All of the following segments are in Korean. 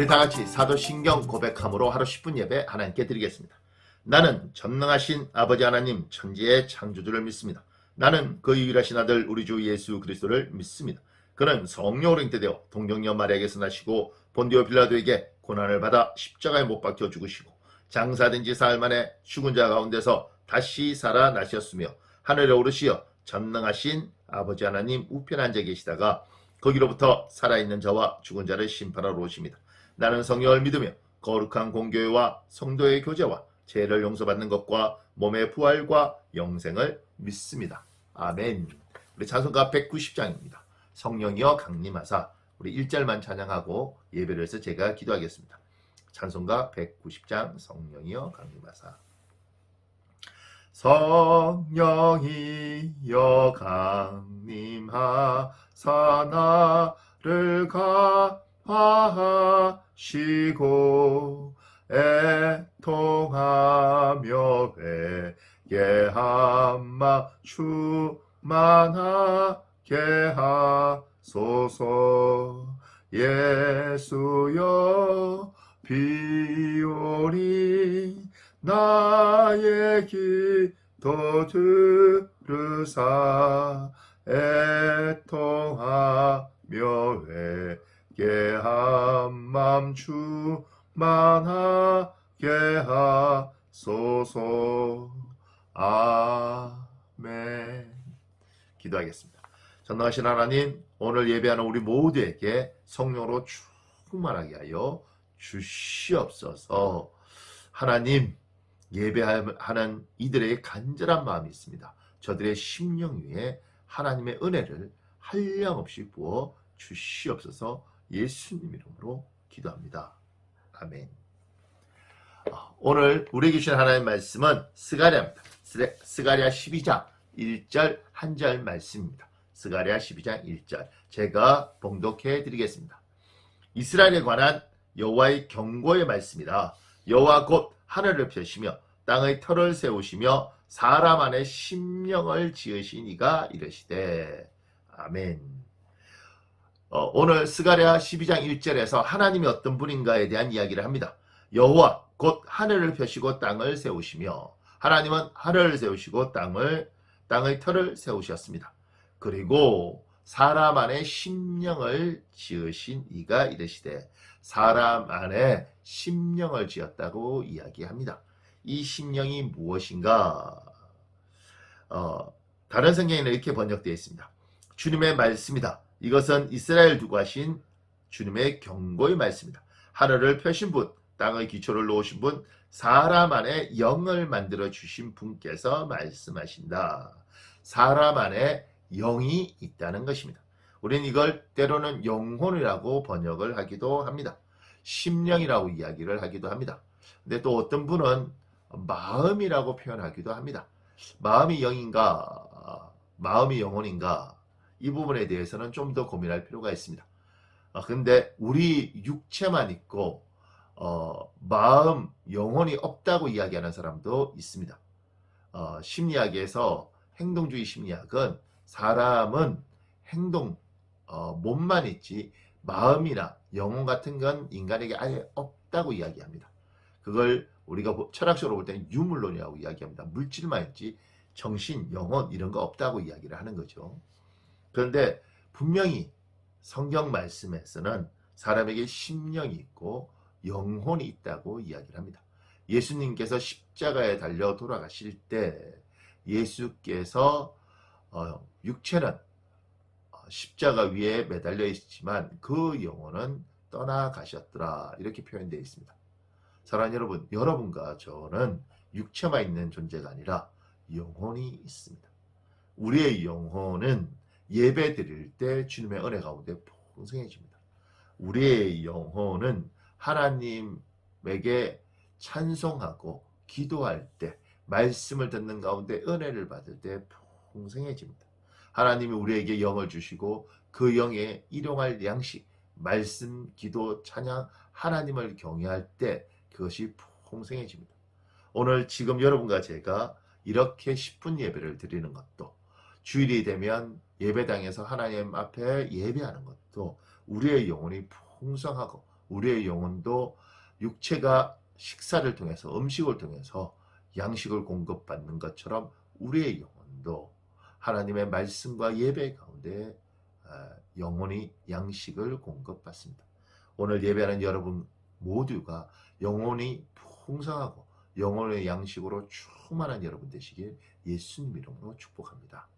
우리 다 같이 사도신경 고백함으로 하루 10분 예배 하나님께 드리겠습니다. 나는 전능하신 아버지 하나님 천지의 창조주를 믿습니다. 나는 그 유일하신 아들 우리 주 예수 그리스도를 믿습니다. 그는 성령으로 잉태되어 동정녀 마리아에게서 나시고 본디오 빌라도에게 고난을 받아 십자가에 못 박혀 죽으시고 장사된 지 사흘 만에 죽은 자 가운데서 다시 살아나셨으며 하늘에 오르시어 전능하신 아버지 하나님 우편에 앉아 계시다가 거기로부터 살아있는 자와 죽은 자를 심판하러 오십니다. 나는 성령을 믿으며 거룩한 공교회와 성도의 교제와 죄를 용서받는 것과 몸의 부활과 영생을 믿습니다. 아멘. 우리 찬송가 190장입니다. 성령이여 강림하사 우리 1절만 찬양하고 예배를 해서 제가 기도하겠습니다. 찬송가 190장 성령이여 강림하사 성령이여 강림하사 나를 가 하시고 애통하며 회개함마 주만하게 하소서. 예수여 비오리 나의 기도 들으사. 애통하며 회개함맘 주만하게 하소서 아멘 기도하겠습니다. 전능하신 하나님 오늘 예배하는 우리 모두에게 성령으로 충만하게 하여 주시옵소서 하나님 예배하는 이들의 간절한 마음이 있습니다. 저들의 심령 위에 하나님의 은혜를 한량없이 부어 주시옵소서 예수님 이름으로 기도합니다. 아멘. 어, 오늘 우리에게 주신 하나님의 말씀은. 스레- 스가랴 12장 1절 한 절 말씀입니다. 스가랴 12장 1절 제가 봉독해 드리겠습니다. 이스라엘에 관한 여호와의 경고의 말씀이라 여호와 곧 하늘을 펴시며 땅의 털을 세우시며 사람 안에 심령을 지으신 이가 이르시되 아멘. 어, 오늘 스가랴 12장 1절에서 하나님이 어떤 분인가에 대한 이야기를 합니다. 여호와 곧 하늘을 펴시고 땅을 세우시며 하나님은 하늘을 세우시고 땅을 땅의 털을 세우셨습니다. 그리고 사람 안에 심령을 지으신 이가 이르시되 사람 안에 심령을 지었다고 이야기합니다. 이 심령이 무엇인가? 어, 다른 성경에는 이렇게 번역되어 있습니다. 주님의 말씀이다. 이것은 이스라엘 두고 하신 주님의 경고의 말씀이다. 하늘을 펴신 분, 땅의 기초를 놓으신 분, 사람 안에 영을 만들어 주신 분께서 말씀하신다. 사람 안에 영이 있다는 것입니다. 우리는 이걸 때로는 영혼이라고 번역을 하기도 합니다. 심령이라고 이야기를 하기도 합니다. 근데 또 어떤 분은 마음이라고 표현하기도 합니다. 마음이 영인가, 마음이 영혼인가, 이 부분에 대해서는 좀 더 고민할 필요가 있습니다. 아, 근데 우리 육체만 있고, 어, 마음, 영혼이 없다고 이야기하는 사람도 있습니다. 어, 심리학에서 행동주의 심리학은 사람은 행동, 어, 몸만 있지 마음이나 영혼 같은 건 인간에게 아예 없다고 이야기합니다. 그걸 우리가 보- 철학적으로 볼 때는 유물론이라고 이야기합니다. 물질만 있지 정신, 영혼 이런 거 없다고 이야기를 하는 거죠. 그런데 분명히 성경 말씀에서는 사람에게 심령이 있고 영혼이 있다고 이야기를 합니다. 예수님께서 십자가에 달려 돌아가실 때 예수께서 어, 육체는 어, 십자가 위에 매달려 있지만 그 영혼은 떠나가셨더라 이렇게 표현되어 있습니다. 사랑하는 여러분, 여러분과 저는 육체만 있는 존재가 아니라 영혼이 있습니다. 우리의 영혼은 예배 드릴 때 주님의 은혜 가운데 풍성해집니다. 우리의 영혼은 하나님에게 찬송하고 기도할 때 말씀을 듣는 가운데 은혜를 받을 때 풍성해집니다. 하나님이 우리에게 영을 주시고 그 영에 일용할 양식, 말씀, 기도, 찬양, 하나님을 경외할 때 그것이 풍성해집니다. 오늘 지금 여러분과 제가 이렇게 10분 예배를 드리는 것도 주일이 되면 예배당에서 하나님 앞에 예배하는 것도 우리의 영혼이 풍성하고 우리의 영혼도 육체가 식사를 통해서 음식을 통해서 양식을 공급받는 것처럼 우리의 영혼도 하나님의 말씀과 예배 가운데 아, 영혼이 양식을 공급받습니다. 오늘 예배하는 여러분 모두가 영혼이 풍성하고 영혼의 양식으로 충만한 여러분 되시길 예수님 이름으로 축복합니다.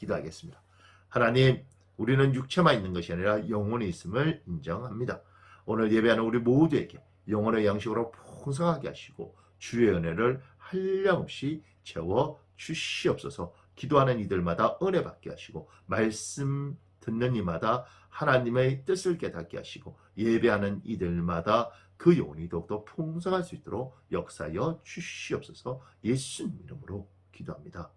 기도하겠습니다. 하나님, 우리는 육체만 있는 것이 아니라 영혼이 있음을 인정합니다. 오늘 예배하는 우리 모두에게 영혼의 양식으로 풍성하게 하시고 주의 은혜를 한량없이 채워 주시옵소서. 기도하는 이들마다 은혜 받게 하시고 말씀 듣는 이마다 하나님의 뜻을 깨닫게 하시고 예배하는 이들마다 그 영혼이 더욱더 풍성할 수 있도록 역사여 주시옵소서. 예수님 이름으로 기도합니다.